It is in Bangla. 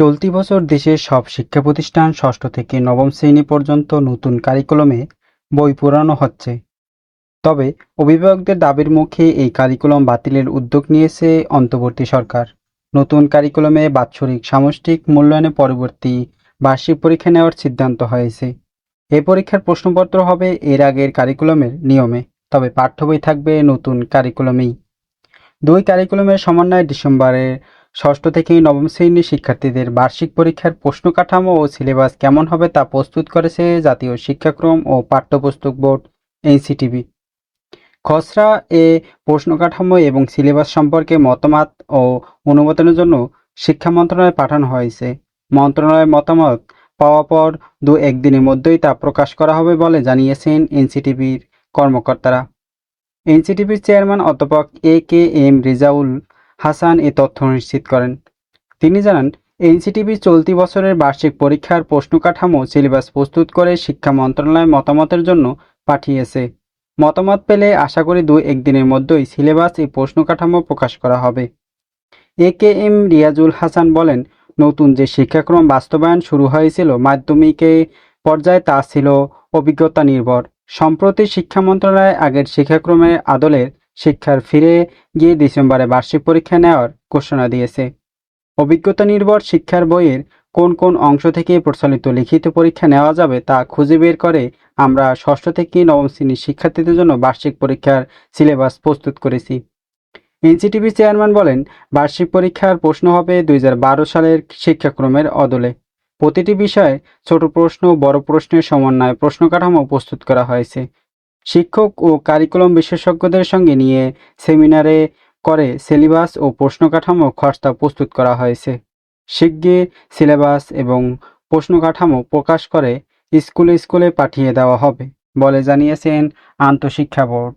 চলতি বছর দেশের সব শিক্ষা প্রতিষ্ঠান ষষ্ঠ থেকে নবম শ্রেণি পর্যন্ত নতুন কারিকুলামে বই পড়ানো হচ্ছে। তবে অভিভাবকদের দাবির মুখে এই কারিকুলাম বাতিলের উদ্যোগ নিয়েছে অন্তর্বর্তী সরকার। নতুন কারিকুলামে বাৎসরিক সামষ্টিক মূল্যায়নে পরবর্তী বার্ষিক পরীক্ষা নেওয়ার সিদ্ধান্ত হয়েছে। এ পরীক্ষার প্রশ্নপত্র হবে এর আগের কারিকুলামের নিয়মে, তবে পাঠ্য বই থাকবে নতুন কারিকুলামেই। দুই কারিকুলামের সমন্বয়ে ডিসেম্বরে ষষ্ঠ থেকে নবম শ্রেণির শিক্ষার্থীদের বার্ষিক পরীক্ষার প্রশ্ন কাঠামো ও সিলেবাস কেমন হবে তা প্রস্তুত করেছে জাতীয় শিক্ষাক্রম ও পাঠ্যপুস্তক বোর্ড, এনসিটিভি। খসড়া এ প্রশ্ন কাঠামো এবং সিলেবাস সম্পর্কে মতামত ও অনুমোদনের জন্য শিক্ষা মন্ত্রণালয়ে পাঠানো হয়েছে। মন্ত্রণালয়ের মতামত পাওয়ার পর দু একদিনের মধ্যেই তা প্রকাশ করা হবে বলে জানিয়েছেন এনসিটিভির কর্মকর্তারা। এনসিটিভির চেয়ারম্যান অধ্যাপক A K M Rezaul Hasan এ তথ্য নিশ্চিত করেন। তিনি জানান, এনসিটিভি চলতি বছরের বার্ষিক পরীক্ষার প্রশ্ন কাঠামো সিলেবাস প্রস্তুত করে শিক্ষা মন্ত্রণালয় মতামতের জন্য পাঠিয়েছে। মতামত পেলে আশা করি দু একদিনের মধ্যেই সিলেবাস এই প্রশ্ন কাঠামো প্রকাশ করা হবে। A K M Riazul Hasan বলেন, নতুন যে শিক্ষাক্রম বাস্তবায়ন শুরু হয়েছিল মাধ্যমিকে পর্যায়ে তা ছিল অভিজ্ঞতা নির্ভর। সম্প্রতি শিক্ষা মন্ত্রণালয় আগের শিক্ষাক্রমের আদলের শিক্ষার ফিরে গিয়ে ডিসেম্বরে বার্ষিক পরীক্ষা নেওয়ার ঘোষণা দিয়েছে। অভিজ্ঞতা নির্ভর শিক্ষার বইয়ের কোন কোন অংশ থেকে প্রচলিত লিখিত পরীক্ষা নেওয়া যাবে তা খুঁজে বের করে আমরা ষষ্ঠ থেকে নবম শ্রেণির শিক্ষার্থীদের জন্য বার্ষিক পরীক্ষার সিলেবাস প্রস্তুত করেছি। এনসিটিভি চেয়ারম্যান বলেন, বার্ষিক পরীক্ষার প্রশ্ন হবে দুই হাজার বারো সালের শিক্ষাক্রমের অদলে। প্রতিটি বিষয়ে ছোট প্রশ্ন বড় প্রশ্নের সমন্বয়ে প্রশ্ন কাঠামো প্রস্তুত করা হয়েছে। শিক্ষক ও কারিকুলাম বিশেষজ্ঞদের সঙ্গে নিয়ে সেমিনারে করে সিলেবাস ও প্রশ্ন কাঠামো খসড়া প্রস্তুত করা হয়েছে। শিগগির সিলেবাস এবং প্রশ্ন কাঠামো প্রকাশ করে স্কুলে স্কুলে পাঠিয়ে দেওয়া হবে, বলে জানিয়েছেন আন্তঃশিক্ষা বোর্ড।